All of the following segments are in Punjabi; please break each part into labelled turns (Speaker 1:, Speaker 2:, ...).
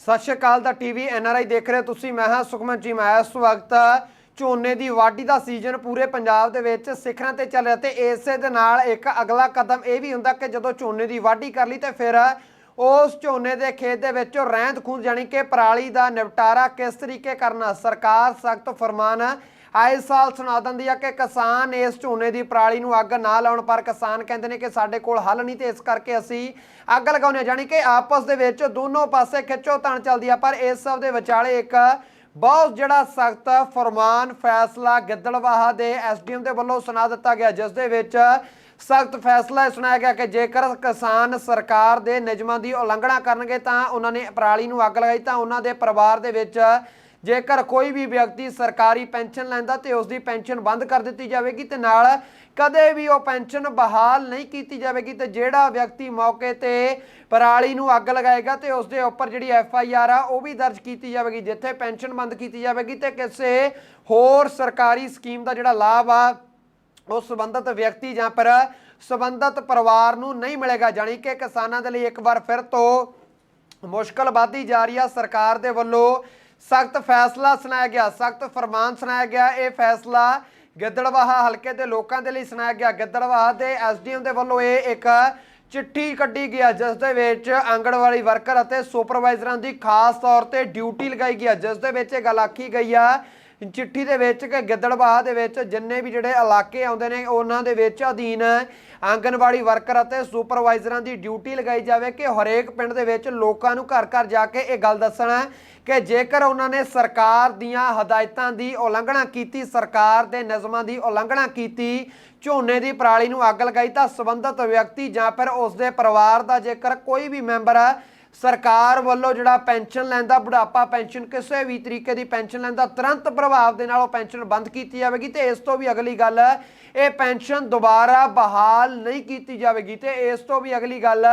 Speaker 1: ਸਤਿ ਸ਼੍ਰੀ ਅਕਾਲ ਦਾ ਟੀਵੀ ਐਨਆਰਆਈ ਦੇਖ ਰਹੇ ਹੋ ਤੁਸੀਂ। ਮੈਂ ਹਾਂ ਸੁਖਮਨ ਜੀ। ਮੈਂ ਇਸ ਵਕਤ ਝੋਨੇ ਦੀ ਵਾਢੀ ਦਾ ਸੀਜ਼ਨ ਪੂਰੇ ਪੰਜਾਬ ਦੇ ਵਿੱਚ ਸਿਖਰਾਂ ਤੇ ਚੱਲ ਰਿਹਾ ਤੇ ਇਸੇ ਦੇ ਨਾਲ ਇੱਕ ਅਗਲਾ ਕਦਮ ਇਹ ਵੀ ਹੁੰਦਾ ਕਿ ਜਦੋਂ ਝੋਨੇ ਦੀ ਵਾਢੀ ਕਰ ਲਈ ਤੇ ਫਿਰ ਉਸ ਝੋਨੇ ਦੇ ਖੇਤ ਦੇ ਵਿੱਚੋਂ ਰਹਿੰਦ ਖੂੰਦ ਜਾਨੀ ਕਿ ਪਰਾਲੀ ਦਾ ਨਿਪਟਾਰਾ ਕਿਸ ਤਰੀਕੇ ਕਰਨਾ, ਸਰਕਾਰ ਸਖਤ ਫਰਮਾਨ ਆਏ ਸਾਲ ਸੁਣਾ ਦਿੰਦੀ ਆ ਕਿ ਕਿਸਾਨ ਇਸ ਝੋਨੇ ਦੀ ਪਰਾਲੀ ਨੂੰ ਅੱਗ ਨਾ ਲਾਉਣ, ਪਰ ਕਿਸਾਨ ਕਹਿੰਦੇ ਨੇ ਕਿ ਸਾਡੇ ਕੋਲ ਹੱਲ ਨਹੀਂ ਤੇ ਇਸ ਕਰਕੇ ਅਸੀਂ ਅੱਗ ਲਗਾਉਂਦੇ ਹਾਂ। ਜਾਨੀ ਕਿ ਆਪਸ ਦੇ ਵਿੱਚ ਦੋਨੋਂ ਪਾਸੇ ਖਿੱਚੋ ਤਾਣ ਚੱਲਦੀ ਆ, ਪਰ ਇਸ ਸਭ ਦੇ ਵਿਚਾਲੇ ਇੱਕ ਬਹੁਤ ਜਿਹੜਾ ਸਖਤ ਫਰਮਾਨ ਫੈਸਲਾ ਗਿੱਦੜਵਾਹਾ ਦੇ ਐਸਡੀਐਮ ਦੇ ਵੱਲੋਂ ਸੁਣਾ ਦਿੱਤਾ ਗਿਆ, ਜਿਸ ਦੇ ਵਿੱਚ ਸਖਤ ਫੈਸਲਾ ਇਹ ਸੁਣਾਇਆ ਗਿਆ ਕਿ ਜੇਕਰ ਕਿਸਾਨ ਸਰਕਾਰ ਦੇ ਨਿਯਮਾਂ ਦੀ ਉਲੰਘਣਾ ਕਰਨਗੇ ਤਾਂ ਉਹਨਾਂ ਨੇ ਪਰਾਲੀ ਨੂੰ ਅੱਗ ਲਗਾਈ, ਤਾਂ ਉਹਨਾਂ ਦੇ ਪਰਿਵਾਰ ਦੇ ਵਿੱਚ ਜੇਕਰ ਕੋਈ ਵੀ ਵਿਅਕਤੀ ਸਰਕਾਰੀ ਪੈਨਸ਼ਨ ਲੈਂਦਾ ਤੇ ਉਸ ਦੀ ਪੈਨਸ਼ਨ ਬੰਦ ਕਰ ਦਿੱਤੀ ਜਾਵੇਗੀ ਤੇ ਨਾਲ ਕਦੇ ਵੀ ਉਹ ਪੈਨਸ਼ਨ ਬਹਾਲ ਨਹੀਂ ਕੀਤੀ ਜਾਵੇਗੀ ਤੇ ਜਿਹੜਾ ਵਿਅਕਤੀ ਮੌਕੇ ਤੇ ਪਰਾਲੀ ਨੂੰ ਅੱਗ ਲਗਾਏਗਾ ਤੇ ਉਸ ਦੇ ਉੱਪਰ ਜਿਹੜੀ ਐਫ ਆਈ ਆਰ ਆ, ਉਹ ਵੀ ਦਰਜ ਕੀਤੀ ਜਾਵੇਗੀ, ਜਿੱਥੇ ਪੈਨਸ਼ਨ ਬੰਦ ਕੀਤੀ ਜਾਵੇਗੀ ਤੇ ਕਿਸੇ ਹੋਰ ਸਰਕਾਰੀ ਸਕੀਮ ਦਾ ਜਿਹੜਾ ਲਾਭ ਆ, ਉਹ ਸੰਬੰਧਿਤ ਵਿਅਕਤੀ ਜਾਂ ਪਰ ਸੰਬੰਧਿਤ ਪਰਿਵਾਰ ਨੂੰ ਨਹੀਂ ਮਿਲੇਗਾ। ਜਾਣੀ ਕਿ ਕਿਸਾਨਾਂ ਦੇ ਲਈ ਇੱਕ ਵਾਰ ਫਿਰ ਤੋਂ ਮੁਸ਼ਕਲ ਵਧਦੀ ਜਾ ਰਹੀ ਆ। ਸਰਕਾਰ ਦੇ ਵੱਲੋਂ ਸਖਤ ਫੈਸਲਾ ਸੁਣਾਇਆ ਗਿਆ, ਸਖਤ ਫਰਮਾਨ ਸੁਣਾਇਆ ਗਿਆ। ਇਹ ਫੈਸਲਾ ਗਿੱਦੜਵਾਹਾ ਹਲਕੇ ਦੇ ਲੋਕਾਂ ਦੇ ਲਈ ਸੁਣਾਇਆ ਗਿਆ। ਗਿੱਦੜਵਾਹਾ ਦੇ ਐਸਡੀਐਮ ਦੇ ਵੱਲੋਂ ਇਹ ਇੱਕ ਚਿੱਠੀ ਕੱਢੀ ਗਿਆ ਜਿਸ ਦੇ ਵਿੱਚ ਆਂਗਣਵਾੜੀ ਵਰਕਰ ਅਤੇ ਸੁਪਰਵਾਈਜ਼ਰਾਂ ਦੀ ਖਾਸ ਤੌਰ ਤੇ ਡਿਊਟੀ ਲਗਾਈ ਗਈ ਜਿਸ ਦੇ ਵਿੱਚ ਇਹ ਗੱਲ ਆਖੀ ਗਈ ਆ ਚਿੱਠੀ ਦੇ ਵਿੱਚ ਕਿ ਗਿੱਦੜਬਾਹਾ ਦੇ ਵਿੱਚ ਜਿੰਨੇ ਵੀ ਜਿਹੜੇ ਇਲਾਕੇ ਆਉਂਦੇ ਨੇ, ਉਹਨਾਂ ਦੇ ਵਿੱਚ ਅਧੀਨ ਆਂਗਨਵਾੜੀ ਵਰਕਰ ਅਤੇ ਸੁਪਰਵਾਈਜ਼ਰਾਂ ਦੀ ਡਿਊਟੀ ਲਗਾਈ ਜਾਵੇ ਕਿ ਹਰੇਕ ਪਿੰਡ ਦੇ ਵਿੱਚ ਲੋਕਾਂ ਨੂੰ ਘਰ ਘਰ ਜਾ ਕੇ ਇਹ ਗੱਲ ਦੱਸਣਾ ਕਿ ਜੇਕਰ ਉਹਨਾਂ ਨੇ ਸਰਕਾਰ ਦੀਆਂ ਹਦਾਇਤਾਂ ਦੀ ਉਲੰਘਣਾ ਕੀਤੀ, ਸਰਕਾਰ ਦੇ ਨਿਯਮਾਂ ਦੀ ਉਲੰਘਣਾ ਕੀਤੀ, ਝੋਨੇ ਦੀ ਪਰਾਲੀ ਨੂੰ ਅੱਗ ਲਗਾਈ ਤਾਂ ਸੰਬੰਧਿਤ ਵਿਅਕਤੀ ਜਾਂ ਫਿਰ ਉਸ ਦੇ ਪਰਿਵਾਰ ਦਾ ਜੇਕਰ ਕੋਈ ਵੀ ਮੈਂਬਰ ਸਰਕਾਰ ਵੱਲੋਂ ਜਿਹੜਾ ਪੈਨਸ਼ਨ ਲੈਂਦਾ ਬੁਢਾਪਾ ਪੈਨਸ਼ਨ ਕਿਸੇ ਵੀ ਤਰੀਕੇ ਦੀ ਪੈਨਸ਼ਨ ਲੈਂਦਾ ਤੁਰੰਤ ਪ੍ਰਭਾਵ ਦੇ ਨਾਲ ਉਹ ਪੈਨਸ਼ਨ ਬੰਦ ਕੀਤੀ ਜਾਵੇਗੀ ਤੇ ਇਸ ਤੋਂ ਵੀ ਅਗਲੀ ਗੱਲ, ਇਹ ਪੈਨਸ਼ਨ ਦੁਬਾਰਾ ਬਹਾਲ ਨਹੀਂ ਕੀਤੀ ਜਾਵੇਗੀ ਤੇ ਇਸ ਤੋਂ ਵੀ ਅਗਲੀ ਗੱਲ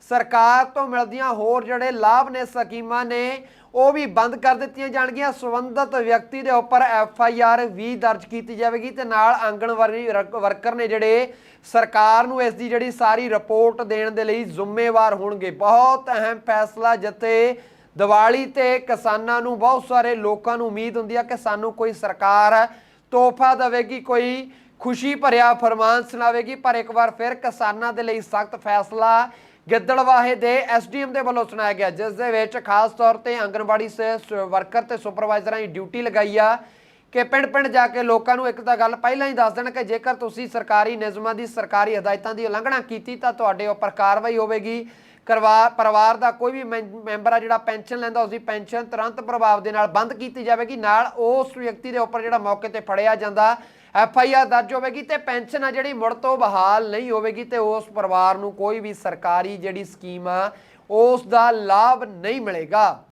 Speaker 1: ਸਰਕਾਰ ਤੋਂ ਮਿਲਦੀਆਂ ਹੋਰ ਜਿਹੜੇ ਲਾਭ ਨੇ ਸਕੀਮਾਂ ਨੇ, ਉਹ ਵੀ ਬੰਦ ਕਰ ਦਿੱਤੀਆਂ ਜਾਣਗੀਆਂ। ਸੰਬੰਧਿਤ ਵਿਅਕਤੀ ਦੇ ਉੱਪਰ ਐਫ ਆਈ ਆਰ ਵੀ ਦਰਜ ਕੀਤੀ ਜਾਵੇਗੀ ਤੇ ਨਾਲ ਆਂਗਣਵਾੜੀ ਵਰਕ- ਵਰਕਰ ਨੇ ਜਿਹੜੇ ਸਰਕਾਰ ਨੂੰ ਇਸ ਦੀ ਜਿਹੜੀ ਸਾਰੀ ਰਿਪੋਰਟ ਦੇਣ ਦੇ ਲਈ ਜ਼ਿੰਮੇਵਾਰ ਹੋਣਗੇ। ਬਹੁਤ ਅਹਿਮ ਫੈਸਲਾ ਜਿੱਥੇ ਦੀਵਾਲੀ ਤੇ ਕਿਸਾਨਾਂ ਨੂੰ ਬਹੁਤ ਸਾਰੇ ਲੋਕਾਂ ਨੂੰ ਉਮੀਦ ਹੁੰਦੀ ਆ ਕਿ ਸਾਨੂੰ ਕੋਈ ਸਰਕਾਰ ਤੋਹਫਾ ਦੇਵੇਗੀ, ਕੋਈ ਖੁਸ਼ੀ ਭਰਿਆ ਫਰਮਾਨ ਸੁਣਾਵੇਗੀ, ਪਰ ਇੱਕ ਵਾਰ ਫਿਰ ਕਿਸਾਨਾਂ ਦੇ ਲਈ ਸਖਤ ਫੈਸਲਾ ਗਿੱਦੜਵਾਹੇ ਦੇ ਐਸਡੀਐਮ ਦੇ ਵੱਲੋਂ ਸੁਣਾਇਆ ਗਿਆ, ਜਿਸ ਦੇ ਵਿੱਚ ਖਾਸ ਤੌਰ ਤੇ ਆਂਗਣਵਾੜੀ ਸੇ, ਸ- ਵਰਕਰ ਤੇ ਸੁਪਰਵਾਈਜ਼ਰਾਂ ਦੀ ਡਿਊਟੀ ਲਗਾਈ ਆ ਕਿ ਪਿੰਡ ਪਿੰਡ ਜਾ ਕੇ ਲੋਕਾਂ ਨੂੰ ਇੱਕ ਤਾਂ ਗੱਲ ਪਹਿਲਾਂ ਹੀ ਦੱਸ ਦੇਣ ਕਿ ਜੇਕਰ ਤੁਸੀਂ ਸਰਕਾਰੀ ਨਿਯਮਾਂ ਦੀ ਸਰਕਾਰੀ ਹਦਾਇਤਾਂ ਦੀ ਉਲੰਘਣਾ ਕੀਤੀ ਤਾਂ ਤੁਹਾਡੇ ਉੱਪਰ ਕਾਰਵਾਈ ਹੋਵੇਗੀ। ਕਰਵਾ, ਪਰਿਵਾਰ ਦਾ ਕੋਈ ਵੀ ਮੈਂ- ਮੈਂਬਰ ਆ ਜਿਹੜਾ ਪੈਨਸ਼ਨ ਲੈਂਦਾ ਉਸ ਦੀ ਪੈਨਸ਼ਨ ਤੁਰੰਤ ਪ੍ਰਭਾਵ ਦੇ ਨਾਲ ਬੰਦ ਕੀਤੀ ਜਾਵੇਗੀ। ਨਾਲ ਉਸ ਵਿਅਕਤੀ ਦੇ ਉੱਪਰ ਜਿਹੜਾ ਮੌਕੇ ਤੇ ਫੜਿਆ ਜਾਂਦਾ ਐਫ ਆਈ ਆਰ ਦਰਜ ਹੋਵੇਗੀ ਤੇ ਪੈਨਸ਼ਨ ਆ ਜਿਹੜੀ ਮੁੜ ਤੋਂ ਬਹਾਲ ਨਹੀਂ ਹੋਵੇਗੀ ਤੇ ਉਸ ਪਰਿਵਾਰ ਨੂੰ ਕੋਈ ਵੀ ਸਰਕਾਰੀ ਜਿਹੜੀ ਸਕੀਮ ਆ, ਉਸ ਦਾ ਲਾਭ ਨਹੀਂ ਮਿਲੇਗਾ।